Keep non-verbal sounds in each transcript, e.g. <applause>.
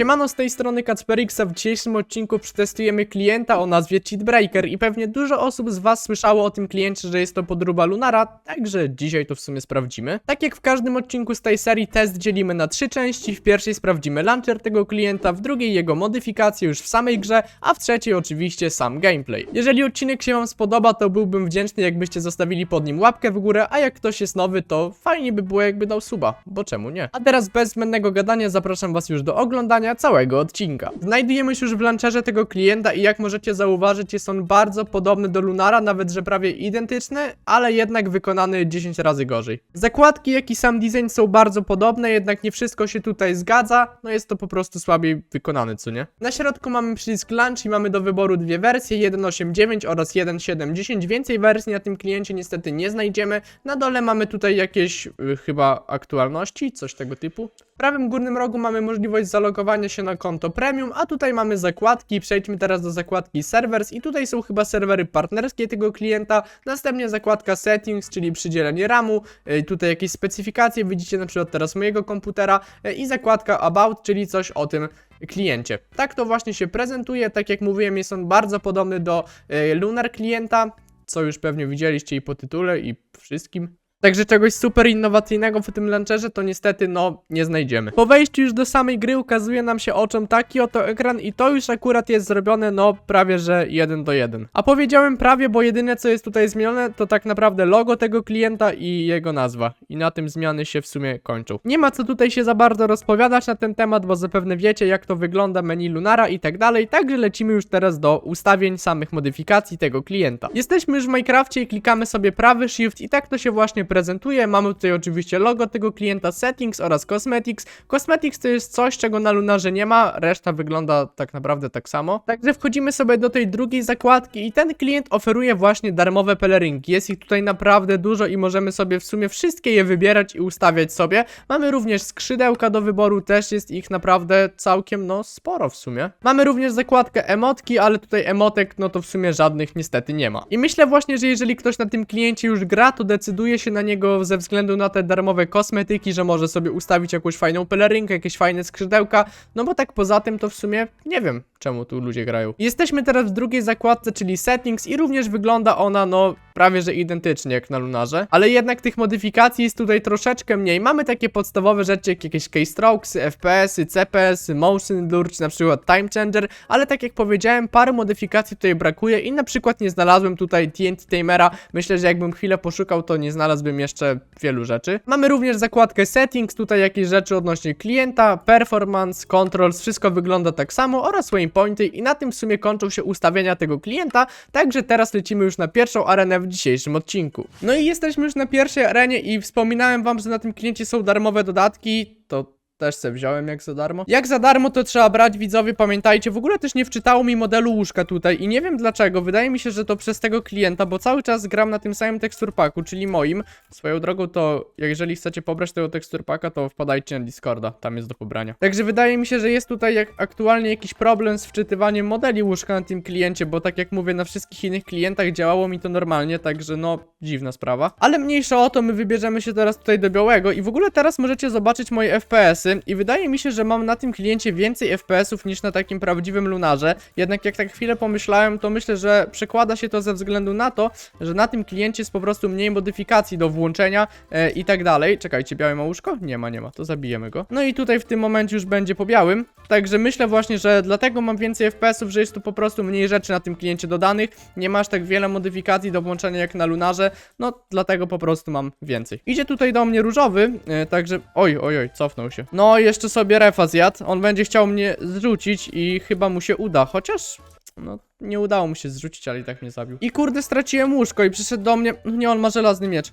Siemano, z tej strony Kacperiksa. W dzisiejszym odcinku przetestujemy klienta o nazwie Cheatbreaker i pewnie dużo osób z was słyszało o tym kliencie, że jest to podróba Lunara, także dzisiaj to w sumie sprawdzimy. Tak jak w każdym odcinku z tej serii, test dzielimy na trzy części. W pierwszej sprawdzimy launcher tego klienta, w drugiej jego modyfikacje już w samej grze, a w trzeciej oczywiście sam gameplay. Jeżeli odcinek się wam spodoba, to byłbym wdzięczny jakbyście zostawili pod nim łapkę w górę, a jak ktoś jest nowy, to fajnie by było jakby dał suba, bo czemu nie? A teraz bez zbędnego gadania zapraszam was już do oglądania całego odcinka. Znajdujemy się już w launcherze tego klienta i jak możecie zauważyć jest on bardzo podobny do Lunara, nawet że prawie identyczny, ale jednak wykonany 10 razy gorzej. Zakładki jak i sam design są bardzo podobne, jednak nie wszystko się tutaj zgadza, no jest to po prostu słabiej wykonane, co nie? Na środku mamy przycisk launch i mamy do wyboru dwie wersje, 1.8.9 oraz 1.7.10, więcej wersji na tym kliencie niestety nie znajdziemy. Na dole mamy tutaj jakieś y, chyba aktualności, coś tego typu. W prawym górnym rogu mamy możliwość zalogowania się na konto premium, a tutaj mamy zakładki. Przejdźmy teraz do zakładki servers i tutaj są chyba serwery partnerskie tego klienta. Następnie zakładka settings, czyli przydzielenie RAMu. Y, Tutaj jakieś specyfikacje widzicie na przykład teraz mojego komputera y, i zakładka about, czyli coś o tym kliencie. Tak to właśnie się prezentuje. Tak jak mówiłem, jest on bardzo podobny do y, Lunar klienta, co już pewnie widzieliście i po tytule i wszystkim. Także czegoś super innowacyjnego w tym launcherze to niestety no nie znajdziemy. Po wejściu już do samej gry ukazuje nam się oczom taki oto ekran i to już akurat jest zrobione no prawie że 1 do 1. A powiedziałem prawie, bo jedyne co jest tutaj zmienione to tak naprawdę logo tego klienta i jego nazwa. I na tym zmiany się w sumie kończą. Nie ma co tutaj się za bardzo rozpowiadać na ten temat, bo zapewne wiecie jak to wygląda menu Lunara i tak dalej, także lecimy już teraz do ustawień samych modyfikacji tego klienta. Jesteśmy już w Minecrafcie i klikamy sobie prawy shift i tak to się właśnie prezentuje. Mamy tutaj oczywiście logo tego klienta, settings oraz cosmetics. Cosmetics to jest coś, czego na Lunarze nie ma, reszta wygląda tak naprawdę tak samo. Także wchodzimy sobie do tej drugiej zakładki i ten klient oferuje właśnie darmowe pelerynki. Jest ich tutaj naprawdę dużo i możemy sobie w sumie wszystkie je wybierać i ustawiać sobie. Mamy również skrzydełka do wyboru, też jest ich naprawdę całkiem no sporo w sumie. Mamy również zakładkę emotki, ale tutaj emotek no to w sumie żadnych niestety nie ma. I myślę właśnie, że jeżeli ktoś na tym kliencie już gra, to decyduje się na niego ze względu na te darmowe kosmetyki, że może sobie ustawić jakąś fajną pelerynkę, jakieś fajne skrzydełka, no bo tak poza tym to w sumie nie wiem, czemu tu ludzie grają. Jesteśmy teraz w drugiej zakładce, czyli settings i również wygląda ona no prawie że identycznie jak na Lunarze, ale jednak tych modyfikacji jest tutaj troszeczkę mniej. Mamy takie podstawowe rzeczy jak jakieś keystrokesy, FPS-y, CPS-y, motion blur czy na przykład time changer, ale tak jak powiedziałem, parę modyfikacji tutaj brakuje i na przykład nie znalazłem tutaj TNT Timera. Myślę, że jakbym chwilę poszukał, to nie znalazłbym jeszcze wielu rzeczy. Mamy również zakładkę settings, tutaj jakieś rzeczy odnośnie klienta, performance, controls, wszystko wygląda tak samo oraz waypointy i na tym w sumie kończą się ustawienia tego klienta, także teraz lecimy już na pierwszą arenę w dzisiejszym odcinku. No i jesteśmy już na pierwszej arenie i wspominałem wam, że na tym kliencie są darmowe dodatki, to też se wziąłem jak za darmo. Jak za darmo to trzeba brać, widzowie, pamiętajcie. W ogóle też nie wczytało mi modelu łóżka tutaj i nie wiem dlaczego. Wydaje mi się, że to przez tego klienta, bo cały czas gram na tym samym teksturpaku, czyli moim. Swoją drogą to, jeżeli chcecie pobrać tego teksturpaka, to wpadajcie na Discorda, tam jest do pobrania. Także wydaje mi się, że jest tutaj jak aktualnie jakiś problem z wczytywaniem modeli łóżka na tym kliencie, bo tak jak mówię, na wszystkich innych klientach działało mi to normalnie, także no, dziwna sprawa. Ale mniejsza o to, my wybierzemy się teraz tutaj do białego i w ogóle teraz możecie zobaczyć moje FPS-y i wydaje mi się, że mam na tym kliencie więcej FPS-ów niż na takim prawdziwym lunarze. Jednak jak tak chwilę pomyślałem, to myślę, że przekłada się to ze względu na to, że na tym kliencie jest po prostu mniej modyfikacji do włączenia e, i tak dalej. Czekajcie, białe ma łóżko? Nie ma, nie ma, to zabijemy go. No i tutaj w tym momencie już będzie po białym. Także myślę właśnie, że dlatego mam więcej FPS-ów, że jest tu po prostu mniej rzeczy na tym kliencie dodanych. Nie masz tak wiele modyfikacji do włączenia jak na lunarze. No dlatego po prostu mam więcej. Idzie tutaj do mnie różowy, e, także. Oj, oj, oj, cofnął się. No jeszcze sobie refa zjadł. On będzie chciał mnie zrzucić i chyba mu się uda, chociaż. No, nie udało mu się zrzucić, ale i tak mnie zabił. I kurde, straciłem łóżko i przyszedł do mnie. No nie, on ma żelazny miecz.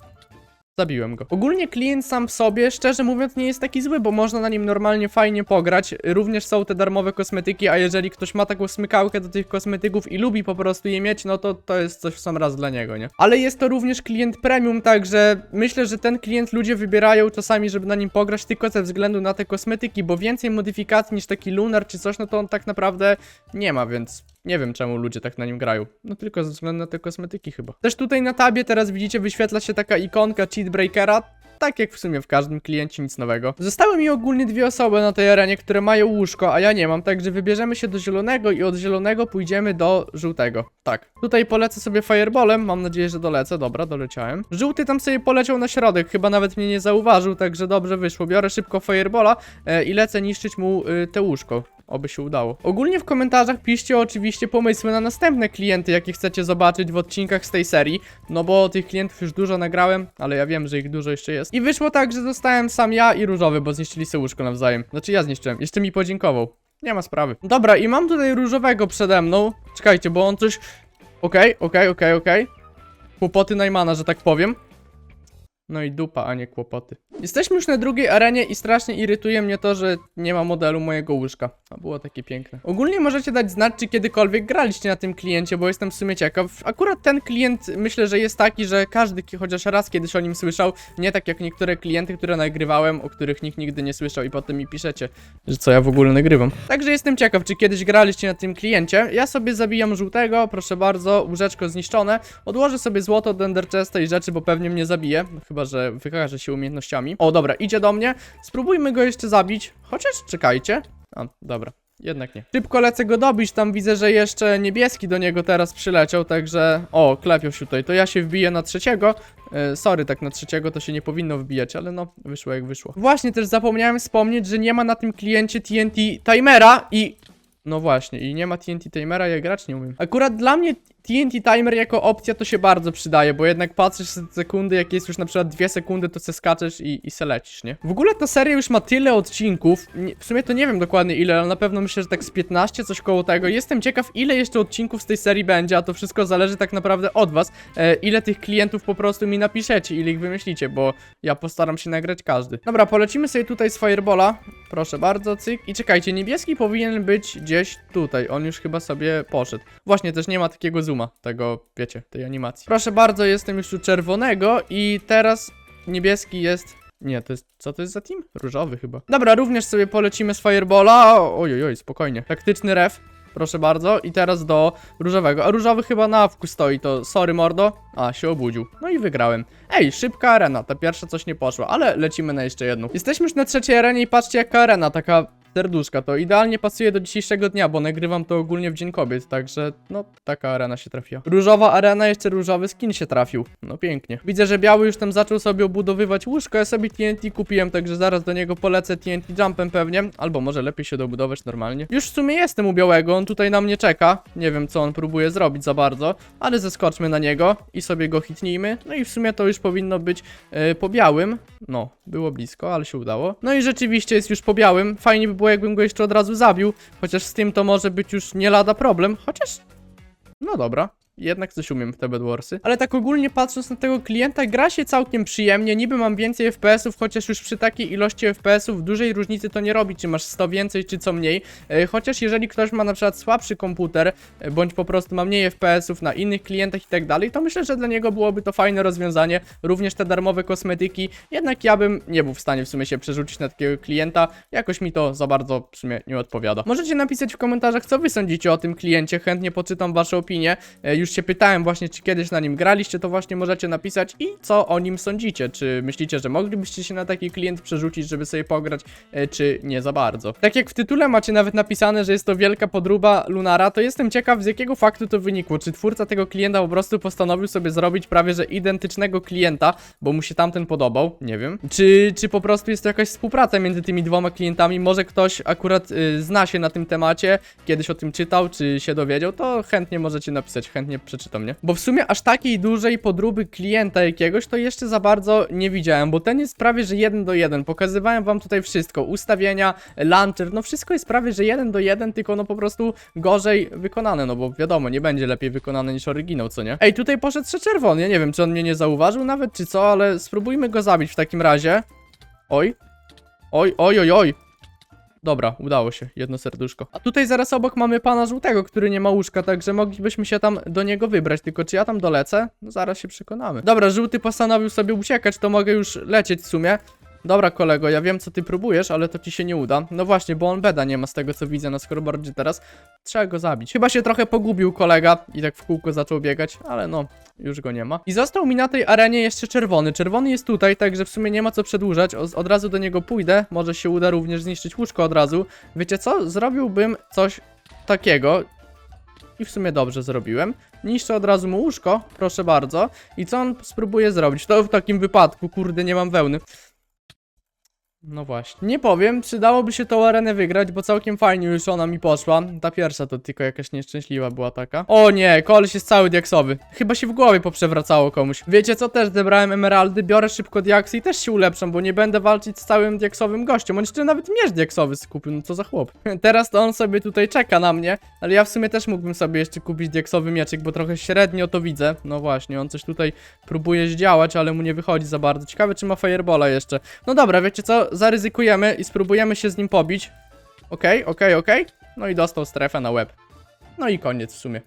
Zabiłem go. Ogólnie klient sam w sobie, szczerze mówiąc, nie jest taki zły, bo można na nim normalnie fajnie pograć. Również są te darmowe kosmetyki, a jeżeli ktoś ma taką smykałkę do tych kosmetyków i lubi po prostu je mieć, no to to jest coś w sam raz dla niego, nie? Ale jest to również klient premium, także myślę, że ten klient ludzie wybierają czasami, żeby na nim pograć tylko ze względu na te kosmetyki, bo więcej modyfikacji niż taki lunar czy coś, no to on tak naprawdę nie ma, więc Nie wiem czemu ludzie tak na nim grają. No tylko ze względu na te kosmetyki chyba. Też tutaj na tabie teraz widzicie wyświetla się taka ikonka Cheatbreakera. Tak jak w sumie w każdym kliencie, nic nowego. Zostały mi ogólnie dwie osoby na tej arenie, które mają łóżko, a ja nie mam, także wybierzemy się do zielonego i od zielonego pójdziemy do żółtego. Tak. Tutaj polecę sobie fireballem, mam nadzieję, że dolecę. Dobra, doleciałem. Żółty tam sobie poleciał na środek, chyba nawet mnie nie zauważył, także dobrze wyszło. Biorę szybko fireballa e, i lecę niszczyć mu e, te łóżko. Oby się udało. Ogólnie w komentarzach piszcie oczywiście pomysły na następne klienty, jakie chcecie zobaczyć w odcinkach z tej serii. No bo tych klientów już dużo nagrałem, ale ja wiem, że ich dużo jeszcze jest. I wyszło tak, że zostałem sam ja i różowy, bo zniszczyli sobie łóżko nawzajem. Znaczy ja zniszczyłem. Jeszcze mi podziękował. Nie ma sprawy. Dobra, i mam tutaj różowego przede mną. Czekajcie, bo on coś... Okej, okej, okej, okej. Kłopoty Najmana, że tak powiem. No i dupa, a nie kłopoty. Jesteśmy już na drugiej arenie i strasznie irytuje mnie to, że nie ma modelu mojego łóżka. A było takie piękne. Ogólnie możecie dać znać, czy kiedykolwiek graliście na tym kliencie, bo jestem w sumie ciekaw. Akurat ten klient myślę, że jest taki, że każdy chociaż raz kiedyś o nim słyszał. Nie tak jak niektóre klienty, które nagrywałem, o których nikt nigdy nie słyszał i potem mi piszecie, że co ja w ogóle nagrywam. Także jestem ciekaw, czy kiedyś graliście na tym kliencie. Ja sobie zabijam żółtego, proszę bardzo, łóżeczko zniszczone. Odłożę sobie złoto do Ender Chesta i rzeczy, bo pewnie mnie zabije. No, chyba, że wykaże się umiejętnościami. O, dobra, idzie do mnie. Spróbujmy go jeszcze zabić. Chociaż czekajcie. A, dobra. Jednak nie. Szybko lecę go dobić, tam widzę, że jeszcze niebieski do niego teraz przyleciał, także... O, klepią się tutaj, to ja się wbiję na trzeciego. E, sorry, tak na trzeciego to się nie powinno wbijać, ale no, wyszło jak wyszło. Właśnie, też zapomniałem wspomnieć, że nie ma na tym kliencie TNT timera i... No właśnie, i nie ma TNT timera, ja grać nie umiem. Akurat dla mnie TNT timer jako opcja to się bardzo przydaje, bo jednak patrzysz se- sekundy, jak jest już na przykład dwie sekundy, to se skaczesz i, i se lecisz, nie? W ogóle ta seria już ma tyle odcinków, w sumie to nie wiem dokładnie ile, ale na pewno myślę, że tak z 15, coś koło tego. Jestem ciekaw, ile jeszcze odcinków z tej serii będzie, a to wszystko zależy tak naprawdę od was, e, ile tych klientów po prostu mi napiszecie, ile ich wymyślicie, bo ja postaram się nagrać każdy. Dobra, polecimy sobie tutaj z Firebola, proszę bardzo, cyk. I czekajcie, niebieski powinien być gdzieś tutaj, on już chyba sobie poszedł. Właśnie, też nie ma takiego tego, wiecie, tej animacji. Proszę bardzo, jestem już u czerwonego i teraz niebieski jest... Nie, to jest... Co to jest za team? Różowy chyba. Dobra, również sobie polecimy z Firebola. Oj, oj, spokojnie. Taktyczny ref. Proszę bardzo. I teraz do różowego. A różowy chyba na awku stoi, to sorry mordo. A, się obudził. No i wygrałem. Ej, szybka arena. Ta pierwsza coś nie poszła, ale lecimy na jeszcze jedną. Jesteśmy już na trzeciej arenie i patrzcie jaka arena, taka serduszka. To idealnie pasuje do dzisiejszego dnia, bo nagrywam to ogólnie w Dzień Kobiet, także no, taka arena się trafiła. Różowa arena, jeszcze różowy skin się trafił. No pięknie. Widzę, że biały już tam zaczął sobie obudowywać łóżko, ja sobie TNT kupiłem, także zaraz do niego polecę TNT jumpem pewnie, albo może lepiej się dobudować normalnie. Już w sumie jestem u białego, on tutaj na mnie czeka. Nie wiem, co on próbuje zrobić za bardzo, ale zeskoczmy na niego i sobie go hitnijmy. No i w sumie to już powinno być e, po białym. No, było blisko, ale się udało. No i rzeczywiście jest już po białym. Fajnie by było, jakbym go jeszcze od razu zabił, chociaż z tym to może być już nie lada problem, chociaż... No dobra. Jednak coś umiem w te Bedwarsy. Ale tak ogólnie patrząc na tego klienta, gra się całkiem przyjemnie. Niby mam więcej FPS-ów, chociaż już przy takiej ilości FPS-ów dużej różnicy to nie robi, czy masz 100 więcej, czy co mniej. E, chociaż jeżeli ktoś ma na przykład słabszy komputer, e, bądź po prostu ma mniej FPS-ów na innych klientach i tak dalej, to myślę, że dla niego byłoby to fajne rozwiązanie. Również te darmowe kosmetyki. Jednak ja bym nie był w stanie w sumie się przerzucić na takiego klienta. Jakoś mi to za bardzo w sumie nie odpowiada. Możecie napisać w komentarzach, co wy sądzicie o tym kliencie. Chętnie poczytam wasze opinie. E, Już się pytałem właśnie, czy kiedyś na nim graliście, to właśnie możecie napisać i co o nim sądzicie. Czy myślicie, że moglibyście się na taki klient przerzucić, żeby sobie pograć, e, czy nie za bardzo. Tak jak w tytule macie nawet napisane, że jest to wielka podróba Lunara, to jestem ciekaw, z jakiego faktu to wynikło. Czy twórca tego klienta po prostu postanowił sobie zrobić prawie że identycznego klienta, bo mu się tamten podobał, nie wiem. Czy, czy po prostu jest to jakaś współpraca między tymi dwoma klientami, może ktoś akurat y, zna się na tym temacie, kiedyś o tym czytał, czy się dowiedział, to chętnie możecie napisać, chętnie przeczytam, nie? Bo w sumie aż takiej dużej podróby klienta jakiegoś to jeszcze za bardzo nie widziałem, bo ten jest prawie że jeden do jeden. Pokazywałem wam tutaj wszystko, ustawienia, launcher, no wszystko jest prawie że jeden do jeden, tylko no po prostu gorzej wykonane, no bo wiadomo, nie będzie lepiej wykonane niż oryginał, co nie? Ej, tutaj poszedł jeszcze czerwony, ja nie wiem, czy on mnie nie zauważył nawet, czy co, ale spróbujmy go zabić w takim razie. Oj. Oj, oj, oj, oj. Dobra, udało się, jedno serduszko. A tutaj zaraz obok mamy pana żółtego, który nie ma łóżka, także moglibyśmy się tam do niego wybrać, tylko czy ja tam dolecę? No zaraz się przekonamy. Dobra, żółty postanowił sobie uciekać, to mogę już lecieć w sumie. Dobra, kolego, ja wiem, co ty próbujesz, ale to ci się nie uda. No właśnie, bo on beda nie ma z tego, co widzę na scoreboardzie teraz. Trzeba go zabić. Chyba się trochę pogubił kolega i tak w kółko zaczął biegać, ale no, już go nie ma. I został mi na tej arenie jeszcze czerwony. Czerwony jest tutaj, także w sumie nie ma co przedłużać. O, od razu do niego pójdę. Może się uda również zniszczyć łóżko od razu. Wiecie co? Zrobiłbym coś takiego. I w sumie dobrze zrobiłem. Niszczę od razu mu łóżko, proszę bardzo. I co on spróbuje zrobić? To w takim wypadku, kurde, nie mam wełny. No właśnie. Nie powiem, czy dałoby się tą arenę wygrać, bo całkiem fajnie już ona mi poszła. Ta pierwsza to tylko jakaś nieszczęśliwa była taka. O nie, koleś jest cały diaksowy. Chyba się w głowie poprzewracało komuś. Wiecie co, też zebrałem emeraldy, biorę szybko diaksy i też się ulepszam, bo nie będę walczyć z całym diaksowym gościem. On jeszcze nawet miecz diaksowy skupił, no co za chłop. <laughs> Teraz to on sobie tutaj czeka na mnie, ale ja w sumie też mógłbym sobie jeszcze kupić diaksowy mieczyk, bo trochę średnio to widzę. No właśnie, on coś tutaj próbuje zdziałać, ale mu nie wychodzi za bardzo. Ciekawe, czy ma firebola jeszcze. No dobra, wiecie co? Zaryzykujemy i spróbujemy się z nim pobić. Okej, okej, okej. No i dostał strefę na łeb. No i koniec w sumie.